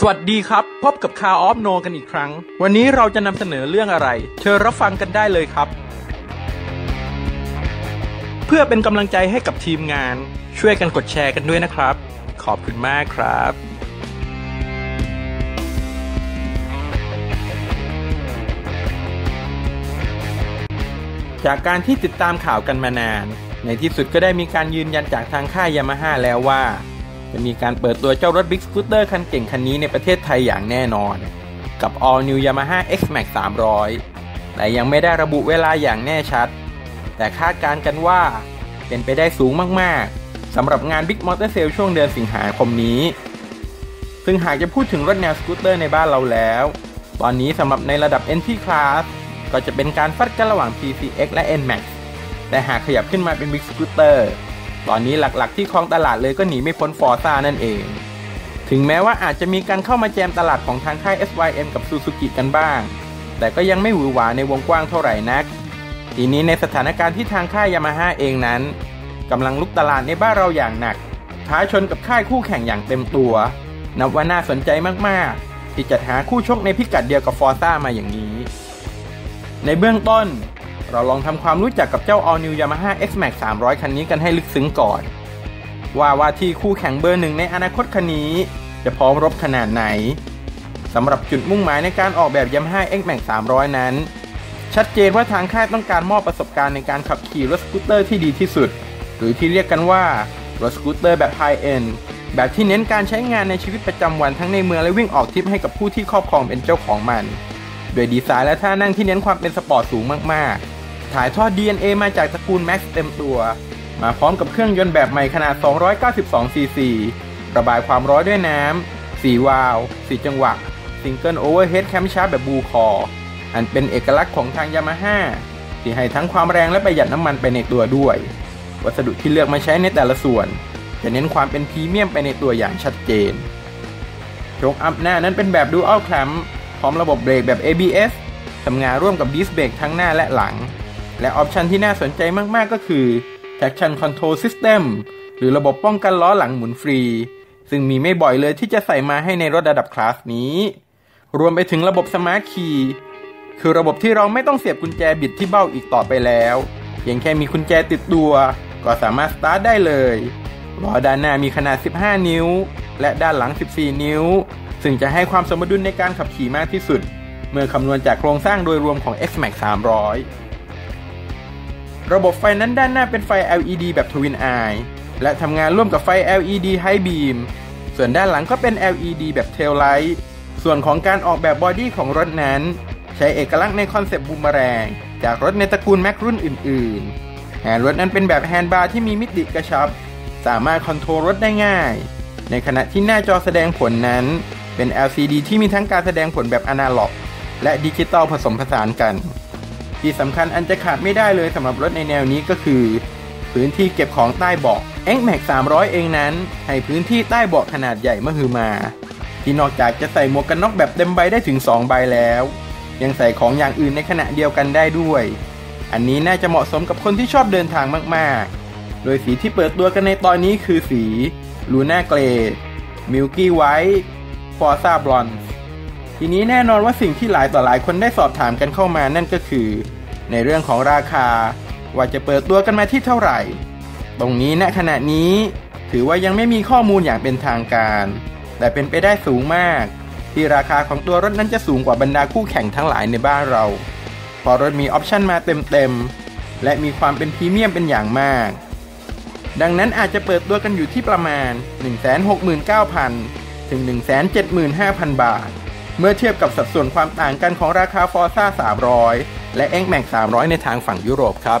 สวัสดีครับ พบกับคาออฟโนกันอีกครั้ง วันนี้เราจะนำเสนอเรื่องอะไร เชิญรับฟังกันได้เลยครับ เพื่อเป็นกำลังใจให้กับทีมงาน ช่วยกันกดแชร์กันด้วยนะครับ ขอบคุณมากครับ จากการที่ติดตามข่าวกันมานาน ในที่สุดก็ได้มีการยืนยันจากทางค่ายยามาฮ่าแล้วว่า จะมีการเปิดตัวเจ้ารถ Big Scooter คันเก่งคันนี้ในประเทศไทยอย่างแน่นอน กับ All New Yamaha X Max 300 แต่ยังไม่ได้ระบุเวลาอย่างแน่ชัด แต่คาดการณ์กันว่า เป็นไปได้สูงมากๆสำหรับงาน Big Motor Sale ช่วงเดือนสิงหาคมนี้ ซึ่งหากจะพูดถึงรถแนวสกูตเตอร์ในบ้านเราแล้ว ตอนนี้สำหรับในระดับ NT Class ก็จะเป็นการฟัดกันระหว่าง PCX และ NMAX แต่หากขยับขึ้นมาเป็น Big Scooter ตอนนี้หลักๆที่ครองตลาดเลยก็หนีไม่พ้นฟอร์ซ่านั่นเอง ถึงแม้ว่าอาจจะมีการเข้ามาแจมตลาดของทางค่าย SYM กับ Suzuki กันบ้าง แต่ก็ยังไม่หวือหวาในวงกว้างเท่าไหร่นัก ทีนี้ในสถานการณ์ที่ทางค่ายยามาฮ่าเองนั้นกำลังลุกตลาดในบ้านเราอย่างหนัก ท้าชนกับค่ายคู่แข่งอย่างเต็มตัว นับว่าน่าสนใจมากๆ ที่จะหาคู่ชกในพิกัดเดียวกับฟอร์ซ่ามาอย่างนี้ ในเบื้องต้น เราลองทำความรู้จักกับเจ้า All New Yamaha X Max 300 คันนี้กันให้ลึกซึ้งก่อน ว่าว่าที่คู่แข่งเบอร์หนึ่งในอนาคตคันนี้ จะพร้อมรบขนาดไหนสำหรับจุดมุ่งหมายในการออกแบบ Yamaha X Max 300 นั้น ชัดเจนว่าทางค่ายต้องการมอบประสบการณ์ในการขับขี่รถสกูตเตอร์ที่ดีที่สุด หรือที่เรียกกันว่ารถสกูตเตอร์แบบไฮเอ็นแบบที่เน้นการใช้งานในชีวิตประจำวันทั้งในเมืองและวิ่งออกทริปให้กับผู้ที่ครอบครองเป็นเจ้าของมัน โดยดีไซน์และท่านั่งที่เน้นความเป็นสปอร์ตสูงมากๆ ถ่ายทอด DNA มาจากตระกูล Max เต็มตัว มาพร้อมกับเครื่องยนต์แบบใหม่ขนาด 292 ซีซี ระบายความร้อนด้วยน้ำ 4 วาล์ว4จังหวะซิงเกิลโอเวอร์เฮดแคมชาร์แบบบูคอ อันเป็นเอกลักษณ์ของทางยามาฮ่าที่ให้ทั้งความแรงและประหยัดน้ำมันไปในตัวด้วย วัสดุที่เลือกมาใช้ในแต่ละส่วน จะเน้นความเป็นพรีเมียมไปในตัวอย่างชัดเจนโชคอัพหน้านั้นเป็นแบบดูอัลแคมพร้อมระบบเบรกแบบ ABS ทำงานร่วมกับดิสเบรกทั้งหน้าและหลัง และออปชันที่น่าสนใจมาก ๆ ก็คือ Traction Control System หรือระบบป้องกันล้อหลังหมุนฟรี ซึ่งมีไม่บ่อยเลยที่จะใส่มาให้ในรถระดับคลาสนี้ รวมไปถึงระบบ Smart Key คือระบบที่เราไม่ต้องเสียบกุญแจบิดที่เบ้าอีกต่อไปแล้ว เพียงแค่มีกุญแจติดตัว ก็สามารถสตาร์ทได้เลยล้อด้านหน้ามีขนาด 15 นิ้ว และด้านหลัง 14 นิ้ว ซึ่งจะให้ความสมดุลในการขับขี่มากที่สุด เมื่อคำนวณจากโครงสร้างโดยรวมของ X-Max 300 ระบบไฟนั้นด้านหน้าเป็นไฟ LED แบบ Twin Eye และทำงานร่วมกับไฟ LED High Beam ส่วนด้านหลังก็เป็น LED แบบ Tail Light ส่วนของการออกแบบบอดี้ของรถนั้น ใช้เอกลักษณ์ในคอนเซปต์บูมแรง จากรถในตระกูลแม็กรุ่นอื่น ๆ แฮนด์รถนั้นเป็นแบบแฮนด์บาร์ที่มีมิติกระชับ สามารถคอนโทรลรถได้ง่าย ในขณะที่หน้าจอแสดงผลนั้น เป็น LCD ที่มีทั้งการแสดงผลแบบอนาล็อก และดิจิตอลผสมผสานกัน ที่สำคัญอันจะขาดไม่ได้เลยสำหรับรถในแนวนี้ก็คือ พื้นที่เก็บของใต้เบาะ X Max 300 เองนั้น ให้พื้นที่ใต้เบาะขนาดใหญ่มหึมา ที่นอกจากจะใส่หมวกกันน็อกแบบเต็มใบได้ถึง 2 ใบแล้ว ยังใส่ของอย่างอื่นในขณะเดียวกันได้ด้วย อันนี้น่าจะเหมาะสมกับคนที่ชอบเดินทางมากๆ โดยสีที่เปิดตัวกันในตอนนี้คือสีลูน่าเกรดมิลกี้ไวท์ฟอร์ซาบลอน ทีนี้แน่นอนว่าสิ่งที่หลายต่อหลายคนได้สอบถามกันเข้ามานั่นก็คือ ในเรื่องของราคา ว่าจะเปิดตัวกันมาที่เท่าไหร่ ตรงนี้ณขณะนี้ถือว่ายังไม่มีข้อมูลอย่างเป็นทางการ แต่เป็นไปได้สูงมาก ที่ราคาของตัวรถนั้นจะสูงกว่าบรรดาคู่แข่งทั้งหลายในบ้านเราเพราะรถมีออปชันมาเต็มๆ และมีความเป็นพรีเมียมเป็นอย่างมาก ดังนั้นอาจจะเปิดตัวกันอยู่ที่ประมาณ 169,000 ถึง 175,000 บาท เมื่อเทียบกับสัดส่วนความต่างกันของราคาฟอร์ซ่า300 และแองแม็ก300 ในทางฝั่งยุโรปครับ